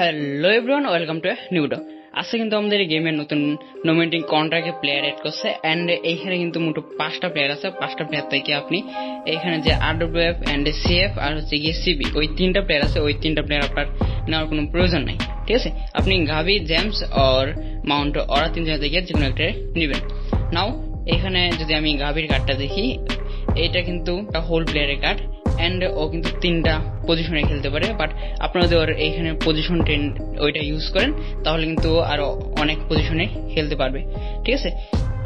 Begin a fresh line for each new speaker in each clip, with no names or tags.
Hello everyone welcome to new video আজকে কিন্তু আমাদের এই গেমের নতুন নোমিনেটিং কন্ট্রাক্টে প্লেয়ার এড করছে অ্যান্ড এইখানে কিন্তু মোটো পাঁচটা প্লেয়ার আছে, পাঁচটা প্লেয়ার থেকে আপনি এখানে যে R W F and CF আর হচ্ছে গিয়ে সিবি ওই তিনটা প্লেয়ার আছে, ওই তিনটা প্লেয়ার আপনার নেওয়ার কোনো প্রয়োজন নাই, ঠিক আছে? আপনি গাভি জেমস আর মাউন্ট ওরা তিনজন থেকে যে কোনো একটা নেবেন। নাও এখানে যদি আমি গাভির কার্ডটা দেখি এটা কিন্তু হোল প্লেয়ারের কার্ড অ্যান্ড ও কিন্তু তিনটা পজিশনে খেলতে পারে বাট আপনারা যদি ওর এইখানে পজিশন ট্রেন ওইটা ইউজ করেন, তাহলে কিন্তু আরও অনেক পজিশনে খেলতে পারবে। ঠিক আছে?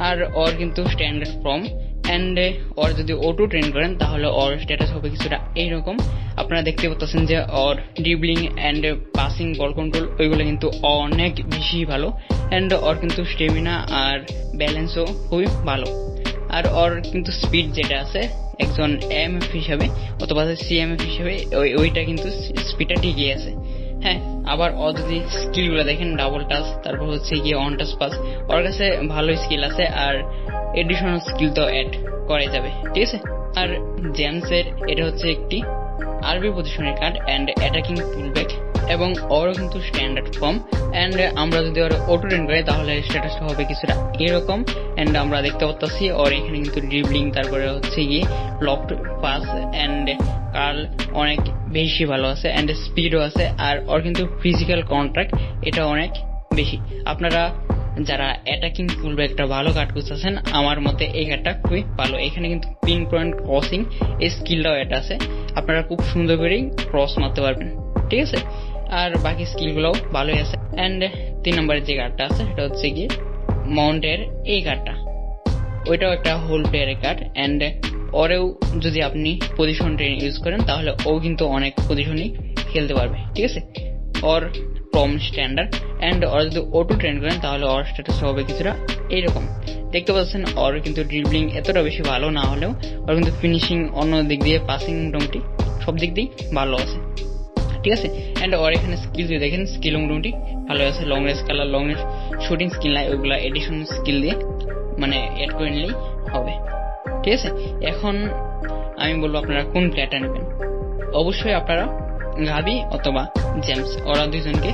আর ওর কিন্তু স্ট্যান্ডার্ড ফর্ম অ্যান্ড ওর যদি ওটু ট্রেন করেন, তাহলে ওর স্ট্যাটাস হবে কিছুটা এইরকম আপনারা দেখতে পাচ্ছেন যে ওর dribbling and passing ball control ওইগুলো কিন্তু অনেক বেশি ভালো অ্যান্ড ওর কিন্তু স্টেমিনা আর ব্যালেন্সও খুবই ভালো। আর ওর কিন্তু স্পিড যেটা আছে একজন এম এফ হিসাবে অথবা সিএমএফ হিসাবে ওই ওইটা কিন্তু স্পিডটা ঠিকই আছে। হ্যাঁ আবার ও যদি স্কিলগুলো দেখেন ডাবল টাচ তারপর হচ্ছে গিয়ে অন টাচ পাস ওর কাছে ভালো স্কিল আছে আর এডিশনাল স্কিল তো অ্যাড করা যাবে, ঠিক আছে? আর জেমসের এটা হচ্ছে একটি আরবি পজিশনের কার্ড অ্যান্ড অ্যাটাকিং পুলব্যাক এবং ওরও কিন্তু স্ট্যান্ডার্ড ফর্ম অ্যান্ড আমরা যদি ওর অটো রেন করি, তাহলে স্ট্যাটাসটা হবে কিছুটা এরকম অ্যান্ড আমরা দেখতে পাচ্ছি ওর এখানে কিন্তু ড্রিবলিং তারপরে হচ্ছে গিয়ে লকড পাস অ্যান্ড কার্ল অনেক বেশি ভালো আছে অ্যান্ড স্পিডও আছে, আর ওর কিন্তু ফিজিক্যাল কন্ট্রাক্ট এটা অনেক বেশি। আপনারা যারা অ্যাটাকিং ফুলবে একটা ভালো কাট করতেছেন, আমার মতে এই কার্ডটা খুবই ভালো। এখানে কিন্তু পিন পয়েন্ট ক্রসিং এই স্কিলটাও এটা আছে। আপনারা খুব সুন্দর করেই ক্রস মারতে পারবেন। ঠিক আছে? আর বাকি স্কিলগুলোও ভালোই আছে। অ্যান্ড তিন নম্বরের যে কার্ডটা আছে, সেটা হচ্ছে গিয়ে মাউন্টের এই কার্ডটা ওইটাও একটা হোল প্লেয়ারের কার্ড অ্যান্ড ওরেও যদি আপনি পজিশন ট্রেন ইউজ করেন, তাহলে ও কিন্তু অনেক পজিশনই খেলতে পারবে। ঠিক আছে? ওর ফ্রম স্ট্যান্ডার্ড অ্যান্ড ওর যদি অটো ট্রেন করেন, তাহলে ওর স্ট্যাটাস হবে কিছুটা এইরকম। দেখতে পাচ্ছেন, ওর কিন্তু ড্রিবলিং এতটা বেশি ভালো না হলেও, ওর কিন্তু ফিনিশিং অন্য দিক দিয়ে পাসিং মোটামুটি সব দিক দিয়েই ভালো আছে। ঠিক আছে? অ্যান্ড ওর এখানে স্কিল দিয়ে দেখেন স্কিল মোটামুটি ভালো আছে long range colour long range shooting skill নাই ওইগুলো এডিশন স্কিল দিয়ে মানে অ্যাড করে নিলেই হবে। ঠিক আছে? এখন আমি বলব আপনারা কোন প্লেয়ারটা নেবেন? অবশ্যই আপনারা গাবি অথবা জেমস ওরা দুজনকে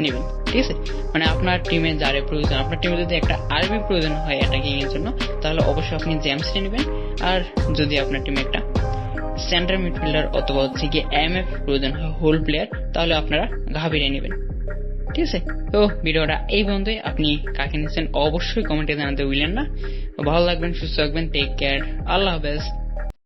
নেবেন। ঠিক আছে? মানে আপনার টিমে যারে প্রয়োজন, আপনার টিমে যদি একটা আরবি প্রয়োজন হয় অ্যাটাকিং এর জন্য, তাহলে অবশ্যই আপনি জেমসকে নেবেন। আর যদি আপনার টিমে একটা সেন্টার মিডফিল্ডার অথবা হচ্ছে গিয়ে এম এফ প্রয়োজন হয় হোল প্লেয়ার তাহলে আপনারা ঘাবিরে নেবেন। ঠিক আছে? তো ভিডিওটা এই পর্যন্তই। আপনি কাকে নিয়েছেন অবশ্যই কমেন্টে জানাতে ভুলেন না। ভালো লাগবেন সুস্থ থাকবেন টেক কেয়ার আল্লাহ হাফেজ।